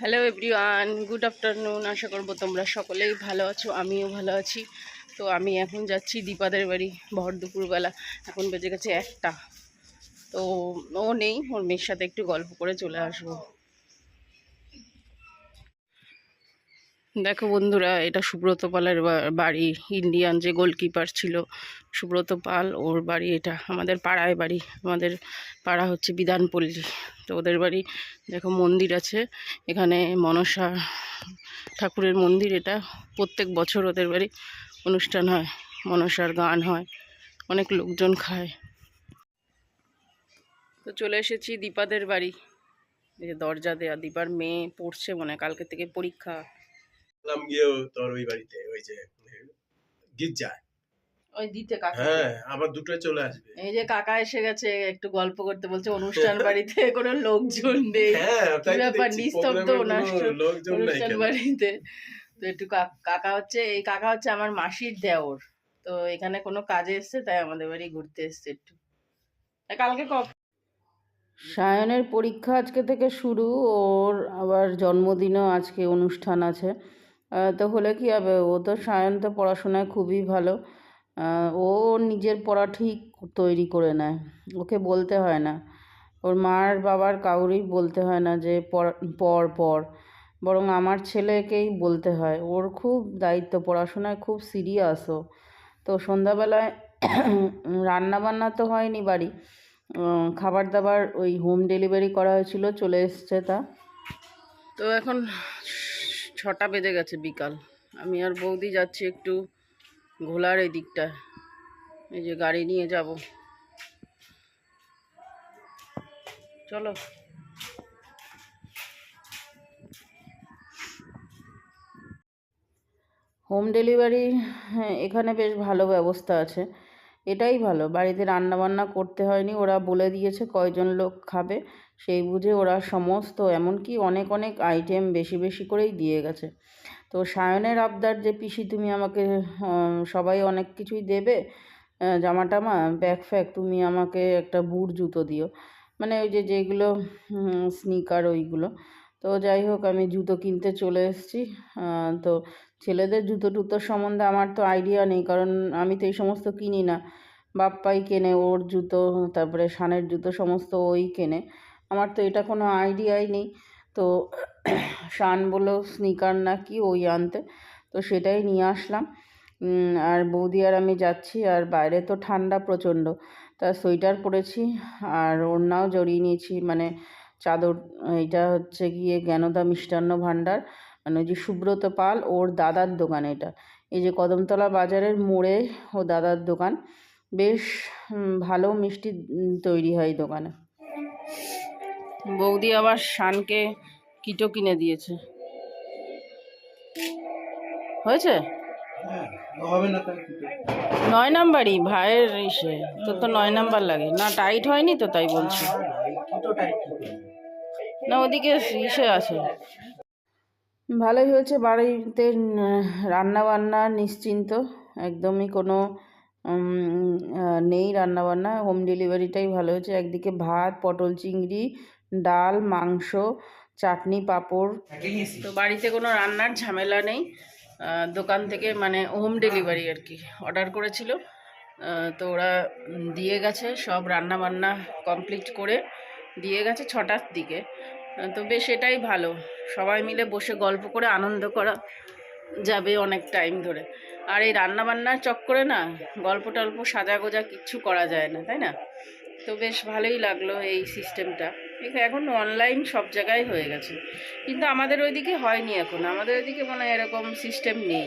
Hello everyone good afternoon আশা করব তোমরা সকলেই ভালো আছো, আমিও ভালো আছি। তো আমি এখন যাচ্ছি দীপাদের বাড়ি, ভর দুপুরবেলা, এখন বেজে গেছে একটা। তো ও নেই, ওর মেয়ের সাথে একটু গল্প করে চলে আসব। দেখো বন্ধুরা, এটা সুব্রত পালের বাড়ি ইন্ডিয়ান যে গোলকিপার ছিল, সুব্রত পাল, ওর বাড়ি এটা, আমাদের পাড়ায় বাড়ি, আমাদের পাড়া হচ্ছে বিধানপল্লী, তো ওদের বাড়ি দেখো মন্দির আছে, এখানে মনসা ঠাকুরের মন্দির এটা, প্রত্যেক বছর ওদের বাড়ি অনুষ্ঠান হয়, মনসার গান হয়, অনেক লোকজন খায়। তো চলে এসেছি দীপাদের বাড়ি যে দরজা দেয়া, দীপার মেয়ে পড়ছে মনে কালকে থেকে পরীক্ষা। গেলাম গিয়েও তোর ওই বাড়িতে ওই যে গির্জায়। ওই দিতে কাকা। হ্যাঁ আবার দুটো চলে আসবে। এই যে কাকা এসে গেছে একটু গল্প করতে বলছে অনুষ্ঠান বাড়িতে কোনো লোকজন নেই। হ্যাঁ ব্যাপার নিস্তব্ধ অনুষ্ঠান লোকজন অনুষ্ঠান বাড়িতে। তো একটু কাকা হচ্ছে এই কাকা হচ্ছে আমার মাসির দেওর। তো এখানে কোনো কাজে এসছে তাই আমাদের বাড়ি ঘুরতে এসছে একটু। কালকে ক সায়নের পরীক্ষা আজকে থেকে শুরু ওর আবার জন্মদিনও আজকে অনুষ্ঠান আছে। তো হলে কি হবে? ও তো সায়ন তো পড়াশোনায় খুবই ভালো। ও নিজের পড়া ঠিক তৈরি করে নেয়। ওকে বলতে হয় না। ওর মার বাবার কাউরই বলতে হয় না যে পড় পড় পড় বরং আমার ছেলেকেই বলতে হয়। ওর খুব দায়িত্ব, পড়াশোনায় খুব সিরিয়াস ও। তো সন্ধ্যাবেলায় রান্না বান্না তো হয়নি বাড়ি। খাবার দাবার ওই হোম ডেলিভারি করা হয়েছিল, চলে এসছে তা। তো এখন ছটা বেজে গেছে বিকাল। আমি আর বৌদি যাচ্ছি একটু ঘোলার এই দিকটা এই যে গাড়ি নিয়ে যাব। চলো। হোম ডেলিভারি হ্যাঁ এখানে বেশ ভালো ব্যবস্থা আছে। এটাই ভালো। বাড়িতে রান্না বান্না করতে হয়নি, ওরা বলে দিয়েছে কয়জন লোক খাবে। সেই বুঝে ওরা সমস্ত, এমনকি অনেক অনেক আইটেম বেশি বেশি করেই দিয়ে গেছে। তো সায়নের আবদার যে, পিসি তুমি আমাকে সবাই অনেক কিছুই দেবে জামা টামা ব্যাগ ফ্যাগ তুমি আমাকে একটা বুট, জুতো দিও। মানে ওই যে, যেগুলো স্নিকার ওইগুলো। তো যাই হোক, আমি জুতো কিনতে চলে এসেছি। তো ছেলেদের জুতো টুতোর সম্বন্ধে আমার তো আইডিয়া নেই, কারণ আমি তো এই সমস্ত কিনি না। বাপ্পাই কেনে, ওর জুতো, তারপরে সানের জুতো, সমস্ত ওই কেনে। আমার তো এটা কোনো আইডিয়াই নেই। তো শান বলল, স্নিকার না কি ওই আনতে? তো সেটাই নিয়ে আসলাম। আর বৌদি আর আমি যাচ্ছি, আর বাইরে তো ঠান্ডা প্রচণ্ড। তা সোয়েটার পরেছি, আর ওড়নাও জড়িয়ে নিয়েছি। মানে চাদর, এইটা হচ্ছে গিয়ে জ্ঞানদা মিষ্টান্ন ভাণ্ডার। মানে ওই যে সুব্রত পাল, ওর দাদার দোকান এটা। এই যে কদমতলা বাজারের মোড়ে ও দাদার দোকান। বেশ ভালো মিষ্টি তৈরি হয় দোকানে। বৌদি আবার শানকে কিটো কিনে দিয়েছে। হয়েছে? হ্যাঁ? নয় নাম্বারই ভাইয়ের ইসে। তোর তো নয় নাম্বার লাগে। না টাইট হয়নি তো তাই বলছি। না, ওদিকে ইসে আছে। ভালোই হয়েছে বাড়িতে রান্না বান্না নিশ্চিন্ত। একদমই কোনো নেই রান্নাবান্না। হোম ডেলিভারিটাই ভালো হয়েছে। একদিকে ভাত পটল চিংড়ি ডাল মাংস চাটনি পাঁপড়। তো বাড়িতে কোনো রান্নার ঝামেলা নেই। দোকান থেকে মানে হোম ডেলিভারি আর কি অর্ডার করেছিল। তো ওরা দিয়ে গেছে। সব রান্না বান্না কমপ্লিট করে দিয়ে গেছে ছটার দিকে। তো বেশ এটাই ভালো। সবাই মিলে বসে গল্প করে আনন্দ করা যাবে অনেক টাইম ধরে। আর এই রান্না বান্নার চক্করে না গল্প টল্প সাজা গোজা কিচ্ছু করা যায় না, তাই না? তো বেশ ভালোই লাগল এই সিস্টেমটা এখন অনলাইন সব জায়গায় হয়ে গেছে। কিন্তু আমাদের ওইদিকে হয়নি এখন। আমাদের ওইদিকে মানে এরকম সিস্টেম নেই।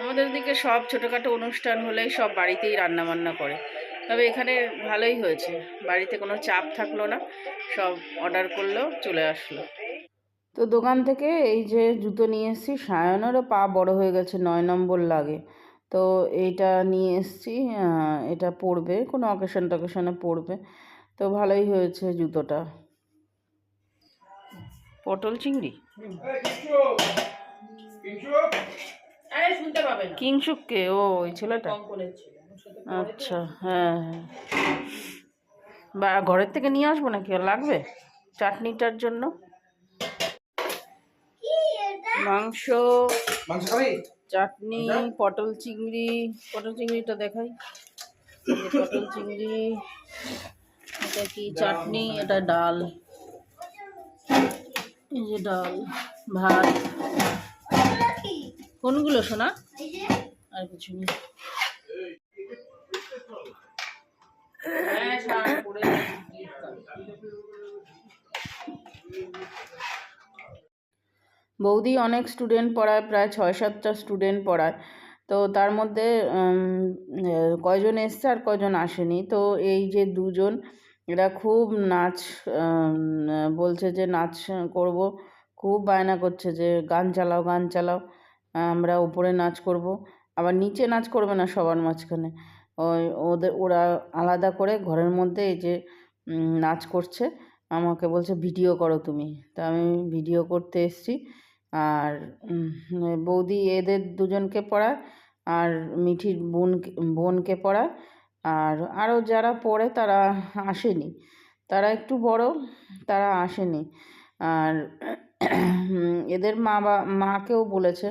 আমাদের ওইদিকে সব ছোটোখাটো অনুষ্ঠান হলেই সব বাড়িতেই রান্নাবান্না করে। তবে এখানে ভালোই হয়েছে। বাড়িতে কোনো চাপ থাকল না। সব অর্ডার করল, চলে আসলো। তো দোকান থেকে এই যে জুতো নিয়ে এসেছি সায়নেরও পা বড় হয়ে গেছে নয় নম্বর লাগে। তো এইটা নিয়ে এসেছি এটা পরবে কোনো অকেশন টকেশনে পরবে। তো ভালোই হয়েছে জুতোটা। পটল চিংড়ি? কিংসুককে? ও ওই ছেলেটা? আচ্ছা হ্যাঁ হ্যাঁ। বা ঘরের থেকে নিয়ে আসব নাকি? লাগবে? চাটনিটার জন্য? মাংস চাটনি পটল চিংড়ি পটল চিংড়িটা দেখাই। পটল চিংড়ি এটা কি চাটনি? এটা ডাল। এই যে ডাল ভাত। কোনগুলো শোনা আর কিছু নেই। হ্যাঁ। বৌদি অনেক স্টুডেন্ট পড়ায়, প্রায় ছয় সাতটা স্টুডেন্ট পড়ায়। তো তার মধ্যে কয়জন এসছে আর কয়জন আসেনি। তো এই যে দুজন, এরা খুব নাচ বলছে যে নাচ করব, খুব বায়না করছে যে গান চালাও গান চালাও, আমরা উপরে নাচ করব। আবার নিচে নাচ করবে না সবার মাঝখানে। ওই, ওদের, ওরা আলাদা করে ঘরের মধ্যে এই যে নাচ করছে। আমাকে বলছে, ভিডিও করো তুমি। তা আমি ভিডিও করতে এসেছি। আর বৌদি এদের দুজনকে পড়ায় আর মিঠির বোন বোনকে পড়ায়। আর আরও যারা পড়ে তারা আসেনি। তারা একটু বড় তারা আসেনি। আর এদের মা বা মাকেও বলেছে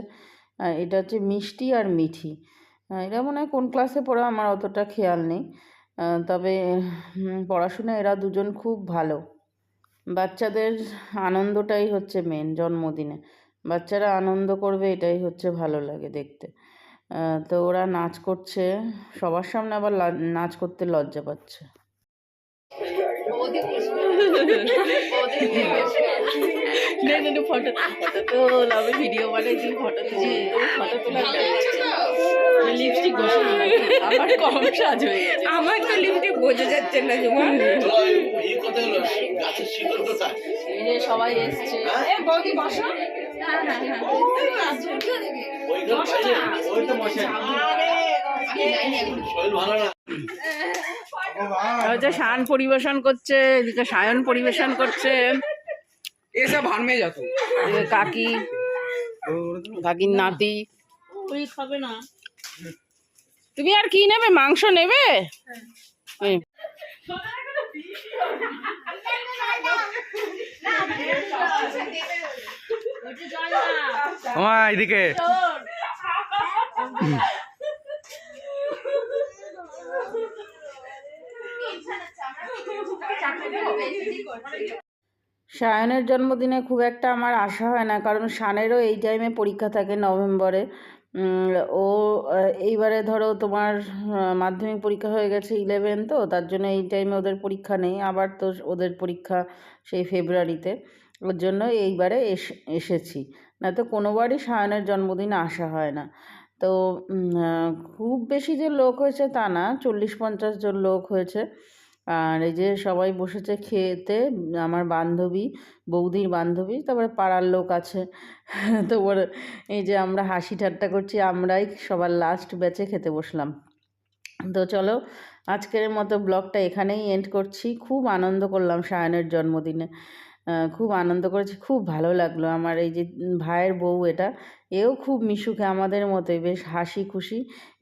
এটা হচ্ছে মিষ্টি আর মিঠি। এরা মনে হয় কোন ক্লাসে পড়া আমার অতটা খেয়াল নেই। তবে উম, পড়াশোনায় এরা দুজন খুব ভালো। বাচ্চাদের আনন্দটাই হচ্ছে মেন জন্মদিনে। বাচ্চারা আনন্দ করবে এটাই হচ্ছে ভালো লাগে দেখতে। তো ওরা নাচ করছে সবার সামনে আবার নাচ করতে লজ্জা পাচ্ছে। না না ফটো। ফটো তোল ভিডিও বানাইছি ফটো তুলছি ফটো তোলা লিপস্টিক বসে আমার কম সাজ হয়ে গেছে। আমার তো লিপস্টিক বোঝা যাচ্ছে না যে সবাই এসছে। বৌদি বসো। শান পরিবেশন করছে এদিকে সায়ন পরিবেশন করছে। এসব কাকি কাকির নাতি। খাবে না। তুমি আর কি নেবে? মাংস নেবে? এদিকে। সায়নের জন্মদিনে খুব একটা আমার আশা হয় না কারণ সানেরও এই টাইমে পরীক্ষা থাকে নভেম্বরে। ও এইবারে ধরো তোমার মাধ্যমিক পরীক্ষা হয়ে গেছে ইলেভেন তো তার জন্য এই টাইমে ওদের পরীক্ষা নেই। আবার তো ওদের পরীক্ষা সেই ফেব্রুয়ারিতে ওর জন্য এইবারে এস- এসেছি। না তো কোনোবারই সায়নের জন্মদিনে আসা হয় না। তো খুব বেশি যে লোক হয়েছে তা না, চল্লিশ পঞ্চাশ জন লোক হয়েছে। আর এই যে সবাই বসেছে খেতে, আমার বান্ধবী, বৌদির বান্ধবী, তারপরে পাড়ার লোক আছে। তো ওর, এই যে আমরা হাসি ঠাট্টা করছি, আমরাই সবার লাস্ট ব্যাচে খেতে বসলাম। তো চলো, আজকের মতো ব্লগটা এখানেই এন্ড করছি। খুব আনন্দ করলাম সায়নের জন্মদিনে। খুব আনন্দ করেছি, খুব ভালো লাগল। আমার এই যে ভাইয়ের বউ এটা, এও খুব মিশুকে আমাদের মতোই, বেশ হাসি খুশি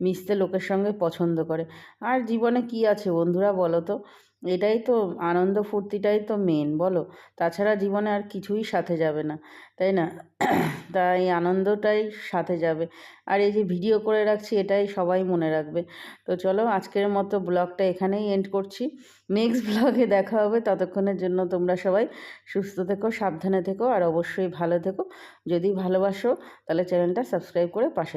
মিশতে লোকের সঙ্গে পছন্দ করে। আর জীবনে কি আছে বন্ধুরা বলো তো? এটাই তো আনন্দ ফুর্তিটাই তো মেন বলো? তাছাড়া জীবনে আর কিছুই সাথে যাবে না, তাই না? তাই আনন্দটাই সাথে যাবে। আর এই যে ভিডিও করে রাখছি, এটাই সবাই মনে রাখবে। তো চলো, আজকের মতো ব্লগটা এখানেই এন্ড করছি। নেক্সট ব্লগে দেখা হবে। ততক্ষণের জন্য তোমরা সবাই সুস্থ থেকো, সাবধানে থেকো, আর অবশ্যই ভালো থেকো। যদি ভালোবাসো, তাহলে চ্যানেলটা সাবস্ক্রাইব করে পাশে